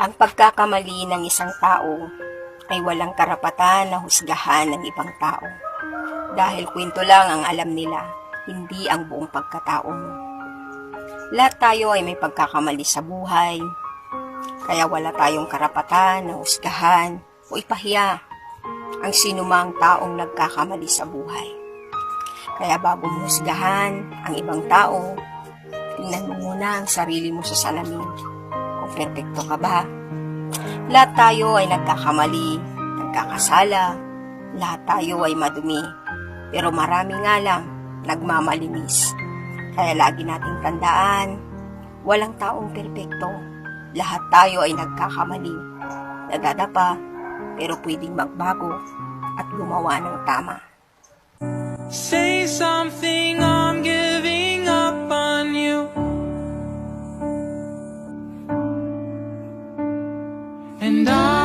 Ang pagkakamali ng isang tao ay walang karapatan na husgahan ng ibang tao. Dahil kwento lang ang alam nila, hindi ang buong pagkatao mo. Lahat tayo ay may pagkakamali sa buhay, kaya wala tayong karapatan na husgahan o ipahiya ang sinumang taong nagkakamali sa buhay. Kaya bago mo husgahan ang ibang tao, tingnan mo muna ang sarili mo sa salamin. Perpekto ka ba? Lahat tayo ay nagkakamali, nagkakasala, lahat tayo ay madumi. Pero marami nga lang nagmamalinis. Kaya lagi nating tandaan, walang taong perpekto. Lahat tayo ay nagkakamali. Nadadapa, pero pwedeng magbago at gumawa ng tama. And I